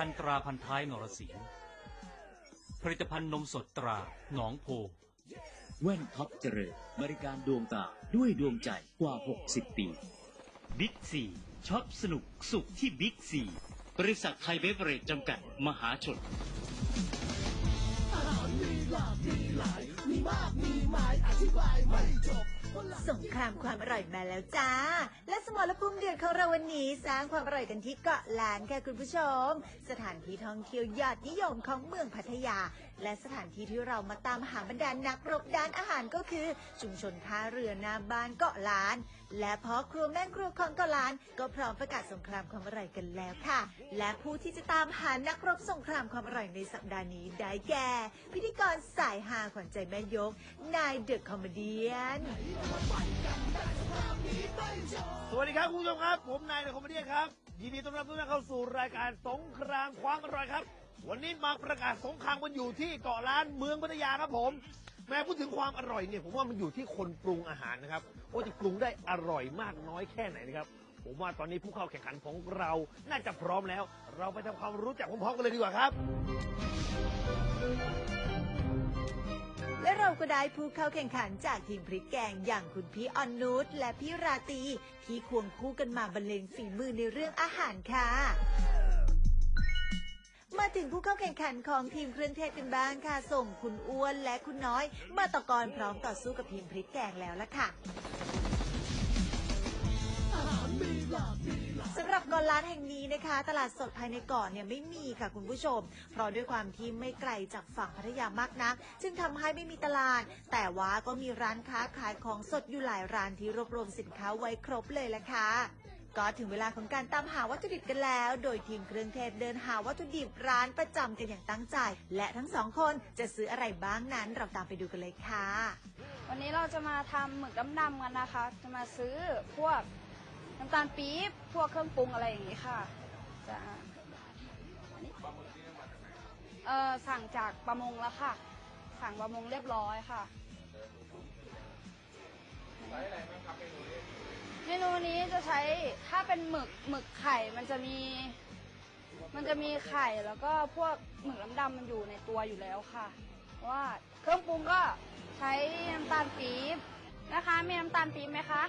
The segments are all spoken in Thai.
ภัณฑ์ตราพันท้ายนรสิงห์ผลิตภัณฑ์นมสดตราหนองโพ แว่นท็อปเจริญบริการดวงตาด้วยดวงใจกว่า 60 ปี บิ๊กซีช็อปสนุกสุขที่บิ๊กซีบริษัทไทยเบเวอเรจจำกัดมหาชน สงครามความอร่อยมาแล้วจ้า และสมรภูมิเดือดของเราวันนี้สร้างความอร่อยกันที่เกาะล้านค่ะคุณผู้ชม สถานที่ท่องเที่ยวยอดนิยมของเมืองพัทยา และสถานที่ที่เรามาตามหาบรรดานนักรบด้านอาหารก็คือ ชุมชนท่าเรือนาบ้านเกาะล้าน และพ่อครัวแม่ครัวของเกาะล้าน ก็พร้อมประกาศสงครามความอร่อยกันแล้วค่ะ และผู้ที่จะตามหานักรบสงครามความอร่อยในสัปดาห์นี้ได้แก่ พิธีกรสายฮาขวัญใจแม่ยก นายเดอะคอมเมดียนสวัสดีครับคุณผู้ชมครับ ผมนายในคอมเมดี้ครับยินดีต้อนรับทุกท่านเข้าสู่รายการสงครามความอร่อยครับ วันนี้มาประกาศสงครามกันอยู่ที่เกาะล้านเมืองพัทยาครับผม แม้พูดถึงความอร่อยเนี่ยผมว่ามันอยู่ที่คนปรุงอาหารนะครับว่าจะปรุงได้อร่อยมากน้อยแค่ไหนนะครับ ผมว่าตอนนี้ผู้เข้าแข่งขันของเราน่าจะพร้อมแล้ว เราไปทำความรู้จักพร้อมๆกันเลยดีกว่าครับ และเราก็ได้ผู้เข้าแข่งขันจากทีมพริกแกงอย่างคุณพี่ออนนุชและพี่ราตรีที่ควงคู่กันมาบรรเลงฝีมือในเรื่องอาหารค่ะ มาถึงผู้เข้าแข่งขันของทีมเครื่องเทศกันบ้างค่ะ ส่งคุณอ้วนและคุณน้อย มาตะกรพร้อมต่อสู้กับทีมพริกแกงแล้วล่ะค่ะสำหรับกาะล้านแห่งนี้นะคะ ตลาดสดภายในเกาะเนี่ยไม่มีค่ะคุณผู้ชม เพราะด้วยความที่ไม่ไกลจากฝั่งพัทยามากนัก จึงทำให้ไม่มีตลาด แต่ว่าก็มีร้านค้าขายของสดอยู่หลายร้านที่รวบรวมสินค้าไว้ครบเลยละค่ะ ก็ถึงเวลาของการตามหาวัตถุดิบกันแล้ว โดยทีมเครื่องเทศเดินหาวัตถุดิบร้านประจำกันอย่างตั้งใจ และทั้งสองคนจะซื้ออะไรบ้างนั้นเราตามไปดูกันเลยค่ะ วันนี้เราจะมาทำหมึกดำๆกันนะคะ จะมาซื้อพวกน้ำตาลปี๊บ พวกเครื่องปรุงอะไรอย่างนี้ค่ะ จะเออสั่งจากประมงแล้วค่ะ สั่งประมงเรียบร้อยค่ะเมนูนี้ เมนูนี้จะใช้ถ้าเป็นหมึกหมึกไข่มันจะมี มันจะมีไข่แล้วก็พวกหมึกน้ำดำมันอยู่ในตัวอยู่แล้วค่ะ ว่าเครื่องปรุงก็ใช้น้ำตาลปี๊บนะคะ มีน้ำตาลปี๊บไหมคะ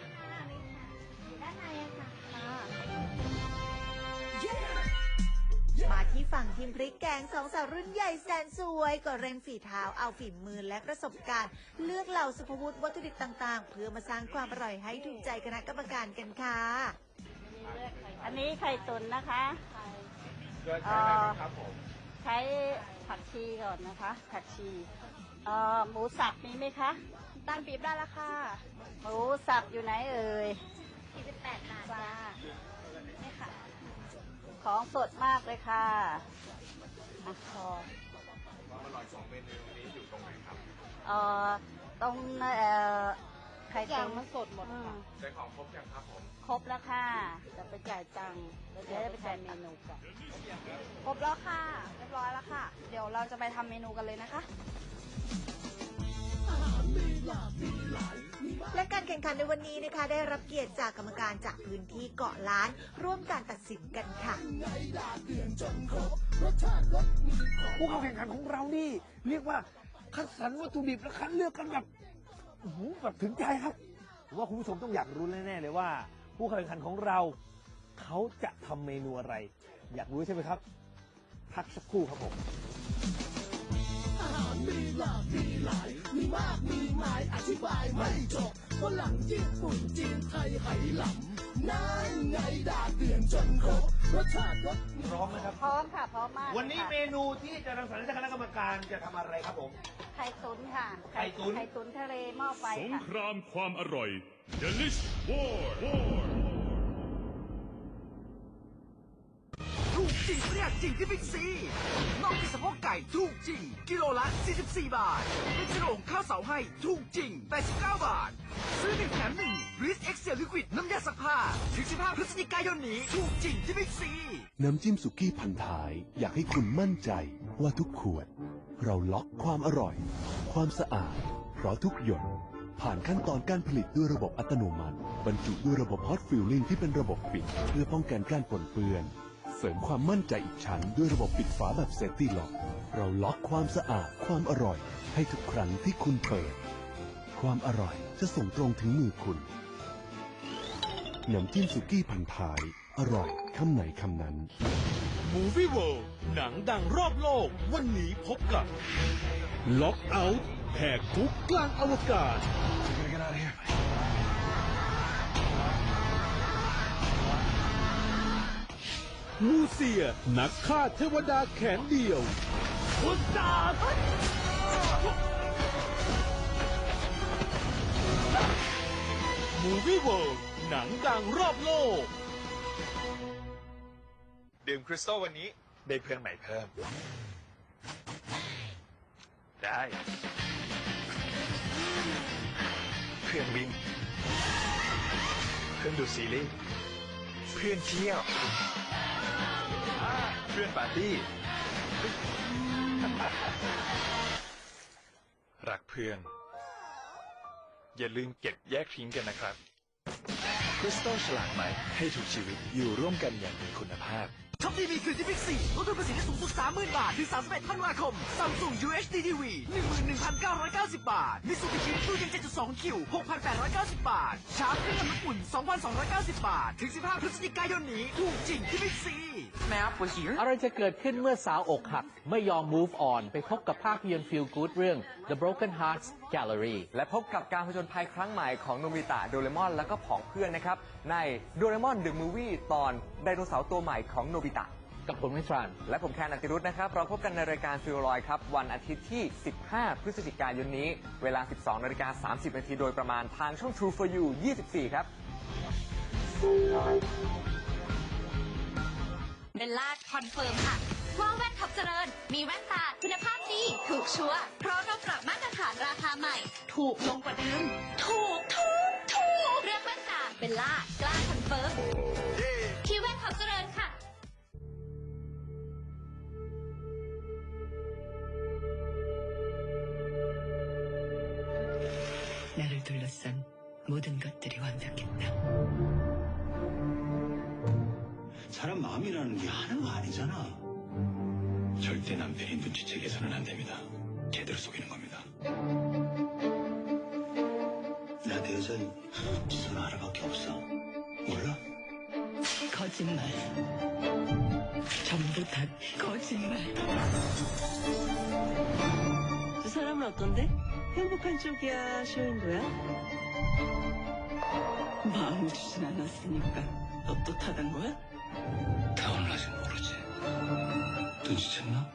ฝั่งทีมพริกแกงสองสาวรุ่นใหญ่แสนสวย ก็เร่งฝีเท้าเอาฝีมือและประสบการณ์ เลือกเหล่าสุภวุฒิวัตถุดิบต่างๆ เพื่อมาสร้างความอร่อยให้ถูกใจคณะกรรมการกันค่ะ อันนี้ไข่ตุ๋นนะคะโดยใช้อะไรบ้างครับผมใช้ผักชีก่อนนะคะ ผักชีเอ่อหมูสับมีไหมคะน้ำตาลปี๊บได้แล้วค่ะ หมูสับอยู่ไหนเอ่ย48บาทจ้านี่ค่ะ ของสดมากเลยค่ะอะพอความอร่อยของเมนูนี้อยู่ตรงไหนครับเอ่อตรงเอ่อไข่ทุกอย่าตุ๋งนมันสดหมดอืมได้ของครบยังครับผม ครบแล้วค่ะ จะไปจ่ายตังค์แล้วจะได้ไปจ่ายเมนูกัน ครบแล้วค่ะ เรียบร้อยแล้วค่ะ เดี๋ยวเราจะไปทำเมนูกันเลยนะคะ และการแข่งขันในวันนี้นะคะ ได้รับเกียรติจากกรรมการจากพื้นที่เกาะล้าน ร่วมการตัดสินกันค่ะ ผู้เข้าแข่งขันของเรานี่ เรียกว่าคัดสรรวัตถุดิบและคัดเลือกกันแบบอื้อหือแบบถึงใจครับผมว่าคุณผู้ชมต้องอยากรู้แน่ๆเลยว่า ผู้เข้าแข่งขันของเรา เขาจะทำเมนูอะไร อยากรู้ใช่ไหมครับพักสักครู่ครับผม พร้อมนะครับ พร้อมค่ะพร้อมมากวันนี้ค่ะเมนูที่จะนำเสนอจากคณะกรรมการจะทำอะไรครับผม ไข่ตุ๋นค่ะไข่ตุ๋น ไข่ตุ๋นทะเลหม้อไฟสงค่ะ ครามความอร่อย Delish War War ถูกจริงเรียกจริงที่บิ๊กซีน่องที่สะโพกไก่ถูกจริง กิโลละ 44 บาทเป็นฉลงข้าวเสาให้ถูกจริง 89 บาท ซื้อหนึ่งแถมหนึ่งริสเอ็กเซลลิควิดน้ำยาซักผ้าถึง15พฤศจิกายนนี้ถูกจริงที่บิ๊กซีน้ำจิ้มสุกี้พันท้าย อยากให้คุณมั่นใจว่าทุกขวด เราล็อกความอร่อย ความสะอาด เพราะทุกหยดผ่านขั้นตอนการผลิตด้วยระบบอัตโนมัติ บรรจุด้วยระบบฮอตฟิลลิ่งที่เป็นระบบปิด เพื่อป้องกันการปนเปื้อน เสริมความมั่นใจอีกชั้นด้วยระบบปิดฝาแบบเซฟตี้ล็อก เราล็อกความสะอาดความอร่อย ให้ทุกครั้งที่คุณเปิด ความอร่อยจะส่งตรงถึงมือคุณน้ำจิ้มสุกี้พันท้าย อร่อยคำไหนคำนั้น Movie World หนังดังรอบโลก วันนี้พบกับ Lock Out แหกคุกกลางอวกาศ มูเซีย นักฆ่าเทวดาแขนเดียว คุณตา Movie World หนังดังรอบโลก ดื่มคริสตัลวันนี้ได้เพื่อนใหม่เพิ่ม ได้ เพื่อนวิ่ง เพื่อนดูซีรีส์เพื่อนเที่ยว พื่อนปาร์ตี้ รักเพื่อน อย่าลืมเก็บแยกทิ้งกันนะครับ คริสตัลฉลาดใหม่ให้ทุกชีวิตอยู่ร่วมกันอย่างมีคุณภาพ อปดีมีคืนที่บิ๊กซีลดทุนภาษีได้สูงสุด 30,000 บาท ถึง 31ธันวาคม Samsung UHD TV 11,990 บาท Mitsubishi ตู้เย็น7.2คิว6,890 บาท ชาร์จเครื่องทำน้ำอุ่น 2,290 บาท ถึง 15 พฤศจิกายนนี้ ถูกจริงที่บิ๊กซีอะไรจะเกิดขึ้นเมื่อสาวอกหัก ไม่ยอม move on ไปพบกับภาพยนตร์ feel good เรื่อง The Broken Hearts Gallery และพบกับการผจญภัยครั้งใหม่ของโนบิตะโดเรมอน และก็ผองเพื่อนนะครับ ในโดเรมอน The Movie ตอนไดโนเสาร์ตัวใหม่ของโนบิตะ กับผมวิทรานและผมแคนอติรุธนะครับ เราพบกันในรายการฟิลลอยครับ วันอาทิตย์ที่ 15 พฤศจิกายนนี้ เวลา 12นาฬิกา30นาทีโดยประมาณทางช่อง True for You 24 ครับเบลล่าคอนเฟิร์มค่ะ ว่าแว่นท็อปเจริญ มีแว่นตาคุณภาพดี ถูกชัวร์เพราะเราปรับมาตรฐานราคาใหม่ ถูกลงกว่าเดิม ถูก ถูก ถูก เรื่องแว่นตาเบลล่ากล้าคอนเฟิร์มที่แว่นท็อปเจริญค่ะ 나를 둘러싼 모든 것들이 완벽했다. 사람 마음이라는 게 하나가 아니잖아. 절대 남편이 눈치채게서는 안 됩니다. 제대로 속이는 겁니다. 나 내 여자는 지선 하나밖에 없어. 몰라? 거짓말. 전부 다 거짓말. 두 사람은 어떤데? 행복한 쪽이야, 쇼인도야? 마음을 주진 않았으니까 떳떳하단 거야? 모르지. 눈치챘나?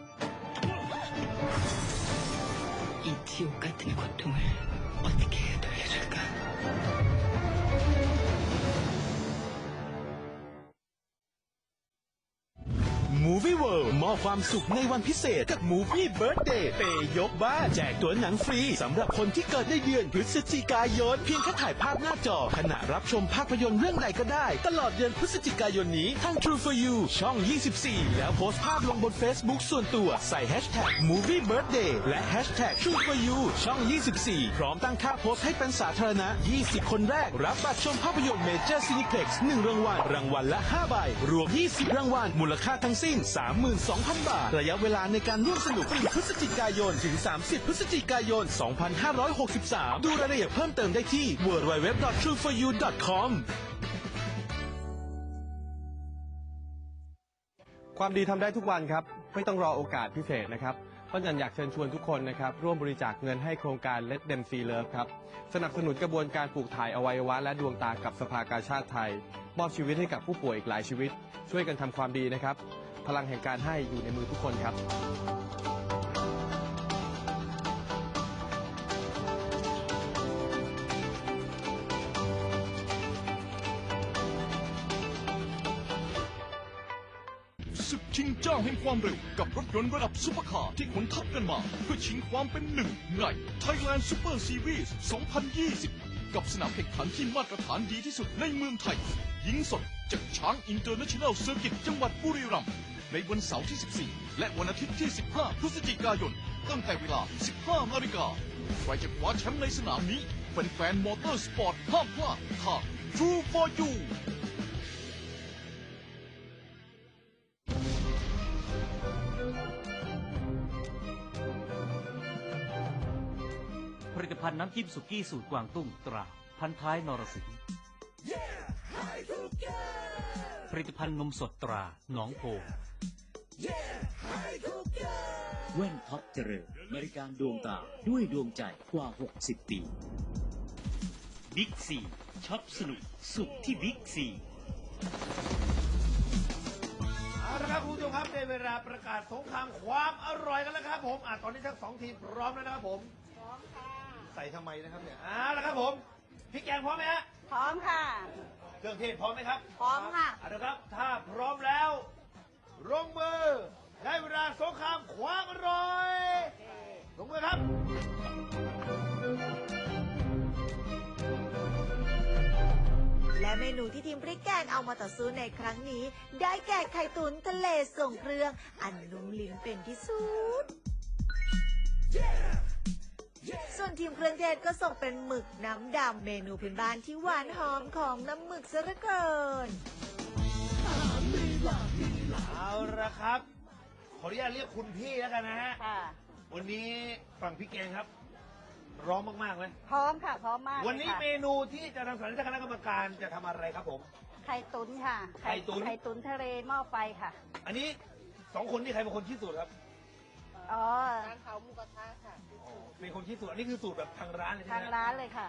이 지옥 같은 고통을 어떻게 돌려줄까? ความสุขในวันพิเศษกับ Movie Birthday เปย์ยกบ้านแจกตั๋วหนังฟรีสำหรับคนที่เกิดในเดือนพฤศจิกายน เพียงแค่ถ่ายภาพหน้าจอ ขณะรับชมภาพยนตร์เรื่องใดก็ได้ ตลอดเดือนพฤศจิกายนนี้ทาง True for You ช่อง 24 แล้วโพสต์ภาพลงบน Facebook ส่วนตัวใส่ Hashtag Movie Birthday และ Hashtag True for You ช่อง 24 พร้อมตั้งค่าโพสต์ให้เป็นสาธารณะ 20 คนแรก รับบัตรชมภาพยนตร์เมเจอร์ซินิเพล็กซ์1รางวัลรางวัลละ 5 ใบ รวม 20 รางวัลมูลค่าทั้งสิ้น 32,000บาท ระยะเวลาในการร่วมสนุก1พฤศจิกายน ถึง 30 พฤศจิกายน 2563 ดูรายละเอียดเพิ่มเติมได้ที่ www.trueforyou.com ความดีทำได้ทุกวันครับ ไม่ต้องรอโอกาสพิเศษนะครับต้นจันอยากเชิญชวนทุกคนนะครับ ร่วมบริจาคเงินให้โครงการ Let Them See Love ครับ สนับสนุนกระบวนการปลูกถ่ายอวัยวะและดวงตากับสภากาชาติไทย มอบชีวิตให้กับผู้ป่วยอีกหลายชีวิต ช่วยกันทำความดีนะครับ พลังแห่งการให้อยู่ในมือทุกคนครับศึกชิงเจ้าแห่งความเร็วกับรถยนต์ระดับซุปเปอร์คาร์ที่ขนทัพกันมา เพื่อชิงความเป็นหนึ่งใน Thailand Super Series 2020 กับสนามแข่งขันที่มาตรฐานดีที่สุดในเมืองไทย ยิงสดจากช้างอินเตอร์เนชั่นแนลเซอร์กิตจังหวัดบุรีรัมย์ ในวันเสาร์ที่ 14 และวันอาทิตย์ที่ 15 พฤศจิกายน ตั้งแต่เวลา 15นาฬิกาใครจะคว้าแชมป์ในสนามนี้แฟนๆมอเตอร์สปอร์ตห้ามพลาดทาง True for You ผลิตภัณฑ์น้ำจิ้มสุกี้สูตรกวางตุ้งตรา พันท้ายนรสิงห์ผลิตภัณฑ์นมสดตรา หนองโพ แว่นท็อปเจริญบริการดวงตาด้วยดวงใจกว่า 60 ปีบิ๊กซีช็อปสนุก สุขที่บิ๊กซีเอาละครับคุณผู้ชมครับในเวลาประกาศสงครามความอร่อยกันแล้วครับผมอะตอนนี้ทั้งสองทีมพร้อมแล้วนะครับผมพร้อมค่ะใส่ทำไมนะครับเนี่ยเอาละครับผมพี่แกงพร้อมไหมฮะพร้อมค่ะ เครื่องเทศพร้อมไหมครับพร้อมค่ะเอาละครับถ้าพร้อมแล้ว ลงมือได้เวลาสงครามความอร่อย ลงมือครับ และเมนูที่ทีมพริกแกงเอามาต่อสู้ในครั้งนี้ ได้แก่ไข่ตุ๋นทะเลส่งเครื่อง อันนุ่มลิ้นเป็นที่สุด ส่วนทีมเครื่องเทศก็ส่งเป็นหมึกน้ำดำเมนูพื้นบ้านที่หวานหอมของน้ำหมึกซะเหลือเกิน เอาละครับ ขออนุญาตเรียกคุณพี่แล้วกันนะฮะ ค่ะ วันนี้ฝั่งพี่แกงครับ ร้องมากๆไหมพร้อมค่ะ พร้อมมากวันนี้ลยค่ะเมนูที่จะนำเสนอคณะกรรมการจะทำอะไรครับผม ไข่ตุ๋นค่ะไข่ตุ๋น ไข่ตุ๋นทะเลหม้อไฟค่ะ อันนี้สองคนนี่ใครเป็นคนคิดสูตรครับอ๋อ ร้านเขาหมูกระทะค่ะ เป็นคนคิดสูตรอันนี้คือสูตรแบบทางร้านเลยใช่ทางไหมร้านเลยค่ะ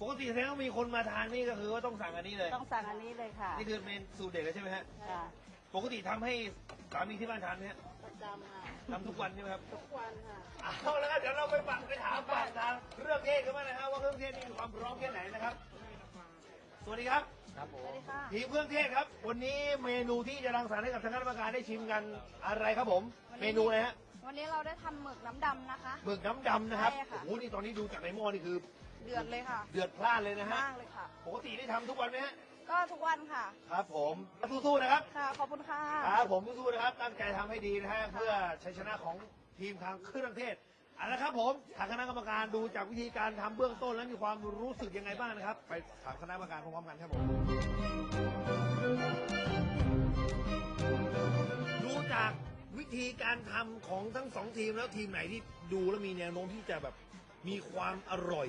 ปกติแสดงว่ามีคนมาทานนี่ก็คือว่าต้องสั่งอันนี้เลย ต้องสั่งอันนี้เลยค่ะ นี่คือเมนสูตรเด็ดเลยใช่ไหมฮะ ค่ะ ปกติทำให้สามีที่บ้านทานไหมฮะประจำค่ะทำทุกวันใช่ไหมครับทุกวันค่ะ เอาแล้วครับเดี๋ยวเราไปปักไปถามปักทางเครื่องเทศกันบ้างนะครับว่าเครื่องเทศนี่มีความพร้อมแค่ไหนนะครับ สวัสดีครับครับผมทีมเครื่องเทศครับ วันนี้เมนูที่จะรังสรรค์ให้กับทางคณะกรรมการได้ชิมกันอะไรครับผม เมนูอะไรฮะวันนี้เราได้ทำหมึกน้ำดำนะคะ หมึกน้ำดำนะครับใช่ค่ะ โอ้โหนี่ตอนนี้ดูจากในหม้อนี่คือ เดือดเลยค่ะเดือดพล่านเลยนะฮะมากเลยค่ะ ปกติได้ทำทุกวันไหมฮะ ก็ทุกวันค่ะ ครับผมสู้ๆนะครับค่ะ ขอบคุณค่ะ ครับผมสู้ๆนะครับตั้งใจทำให้ดีนะฮะเพื่อชัยชนะของทีมทางเครื่องเทศเอาละครับผมทางคณะกรรมการดูจากวิธีการทำเบื้องต้นแล้วมีความรู้สึกยังไงบ้างนะครับ ไปถามคณะกรรมการพร้อมๆกันครับผมดูจากวิธีการทำของทั้งสองทีมแล้วทีมไหนที่ดูแล้วมีแนวโน้มที่จะแบบมีความอร่อย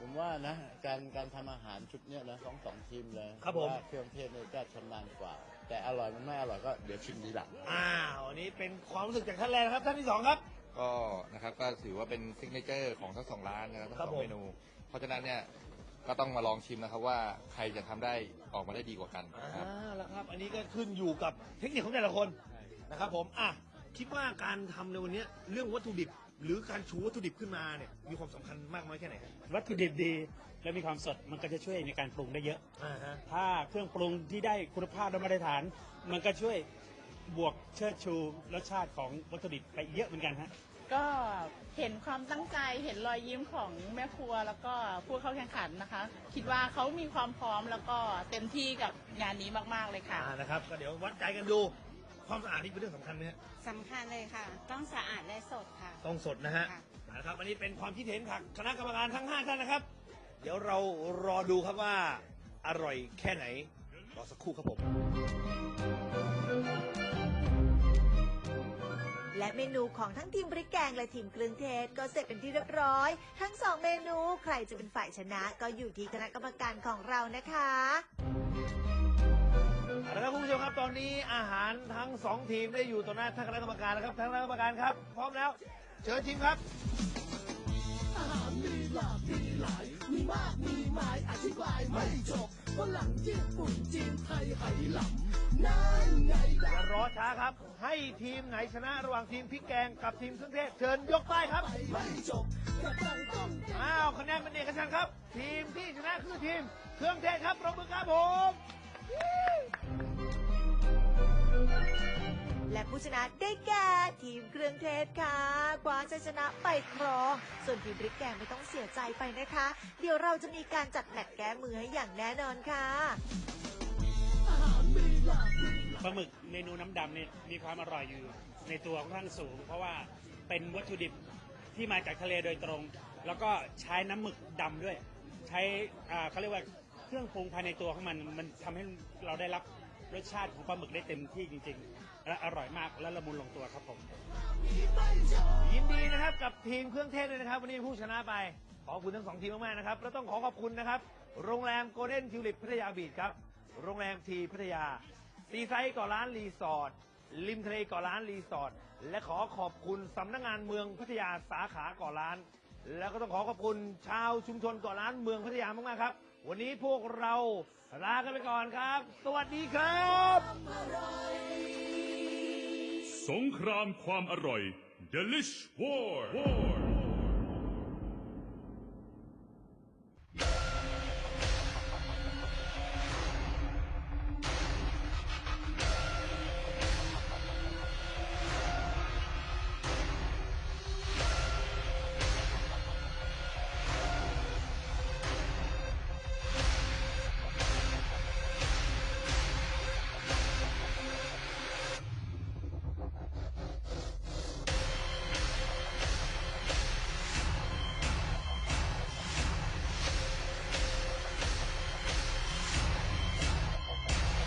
ผมว่านะการการทำอาหารชุดเนี้ยนะของสองทีมเลยครับผม ว่าเครื่องเทศเนี่ยจะชำนาญกว่า แต่อร่อยมันไม่อร่อยก็เดี๋ยวชิมทีหลัง อ้าวอันนี้เป็นความรู้สึกจากท่านแรกนะครับท่านที่สองครับ ก็นะครับก็ถือว่าเป็นซิกเนเจอร์ของทั้งสองร้านนะครับทั้งครัสบองผมเมนู เพราะฉะนั้นเนี่ยก็ต้องมาลองชิมนะครับว่าใครจะทำได้ออกมาได้ดีกว่ากันครับอ่าแล้วครับ อันนี้ก็ขึ้นอยู่กับเทคนิคของแต่ละคนนะครับผมอะคิดว่าการทำในวันนี้เรื่องวัตถุดิบ หรือการชูวัตถุดิบขึ้นมาเนี่ยมีความสำคัญมากน้อยแค่ไหนครับวัตถุดิบดีและมีความสดมันก็จะช่วยในการปรุงได้เยอะ อ่าฮะ ถ้าเครื่องปรุงที่ได้คุณภาพและมาตรฐาน มันก็ช่วยบวกเชิดชูรสชาติของวัตถุดิบไปเยอะเหมือนกันฮะ ก็เห็นความตั้งใจเห็นรอยยิ้มของแม่ครัว แล้วก็ผู้เข้าแข่งขันนะคะ คิดว่าเขามีความพร้อมแล้วก็เต็มที่กับงานนี้มากๆเลยค่ะ อ่านะครับก็เดี๋ยววัดใจกันดู ความสะอาดนี่เป็นเรื่องสำคัญไหมฮะสำคัญเลยค่ะ ต้องสะอาดและสดค่ะ ต้องสดนะฮะนะครับอันนี้เป็นความคิดเห็นจากคณะกรรมการทั้ง 5 ท่านนะครับ เดี๋ยวเรารอดูครับว่าอร่อยแค่ไหนรอสักครู่ครับผม และเมนูของทั้งทีมพริกแกงและทีมเครื่องเทศก็เสร็จเป็นที่เรียบร้อย ทั้งสองเมนูใครจะเป็นฝ่ายชนะก็อยู่ที่คณะกรรมการของเรานะคะ เอาละครับคุณผู้ชมครับตอนนี้อาหารทั้งสองทีมได้อยู่ต่อหน้าท่านคณะกรรมการแล้วครับท่านคณะกรรมการครับ พร้อมแล้ว เชิญชิมครับ อาหารมีหลากมีหลาย มีมากมีหมายอธิบายไม่จบฝรั่งญี่ปุ่นจีนไทยไหหลำนั่นไงอย่ารอช้าครับ ให้ทีมไหนชนะระหว่างทีมพริกแกงกับทีมเครื่องเทศเชิญยกป้ายครับไม่จบแต่ต้องต้องอ้าวคะแนนเป็นเอกฉันท์ครับ ทีมที่ชนะคือทีม เครื่องเทศครับปรบมือครับผม และผู้ชนะได้แก่ทีมเครื่องเทศค่ะคว้าชัยชนะไปครอง ส่วนทีมพริกแกงไม่ต้องเสียใจไปนะคะ เดี๋ยวเราจะมีการจัดแมตช์แก้มือให้อย่างแน่นอนค่ะ ปลาหมึกเมนูน้ำดำเนี่ยมีความอร่อยอยู่ในตัวค่อนข้างสูง เพราะว่าเป็นวัตถุดิบที่มาจากทะเลโดยตรง แล้วก็ใช้น้ำหมึกดำด้วย ใช้อ่าเขาเรียกว่า เครื่องปรุงภายในตัวของมันมันทำให้เราได้รับรสชาติของปลาหมึกได้เต็มที่จริง ๆ และอร่อยมากและละมุนลงตัวครับผม ยินดีนะครับกับทีมเครื่องเทศด้วยนะครับ วันนี้ผู้ชนะไป ขอบคุณทั้งสองทีมมากๆนะครับ แล้วต้องขอขอบคุณนะครับ โรงแรมโกลเด้นทิวลิปพัทยาบีชครับ โรงแรมทีพัทยาซีไซต์เกาะล้านรีสอร์ทริมทะเลเกาะล้านรีสอร์ทและขอขอบคุณสำนักงานเมืองพัทยาสาขาเกาะล้าน แล้วก็ต้องขอขอบคุณชาวชุมชนเกาะล้านเมืองพัทยามากๆครับ วันนี้พวกเราลากันไปก่อนครับ สวัสดีครับ สงครามความอร่อย Delish War War.